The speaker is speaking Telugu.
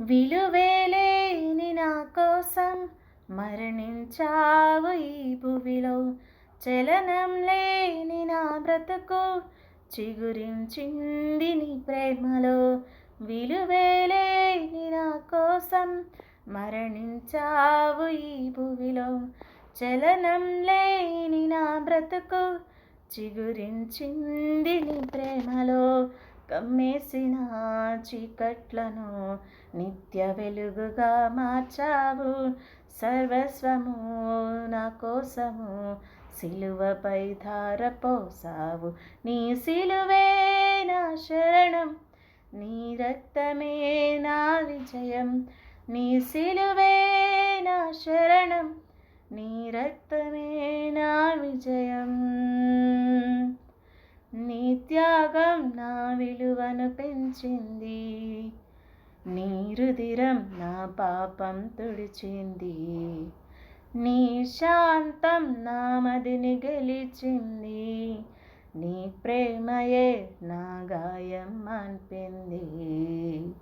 విలువేలేని నా కోసం మరణించావు ఈ భువిలో చలనం లేని నా బ్రతుకు చిగురించింది నీ ప్రేమలో. విలువేలేని నా కోసం మరణించావు ఈ భువిలో చలనం లేని నా బ్రతుకు చిగురించింది నీ ప్రేమలో. కమ్మేసిన చీకట్లను నిత్య వెలుగుగా మార్చావు. సర్వస్వము నా కోసము సిలువపై ధారపోసావు నీ సిలువే నా శరణం నీ రక్తమే నా విజయం. నీ సిలువే నా శరణం నీ రక్తమే త్యాగం నా విలువను పెంచింది. నీ రుదిరం నా పాపం తుడిచింది. నీ శాంతం నా మదిని గెలిచింది. నీ ప్రేమయే నా గాయం అనిపింది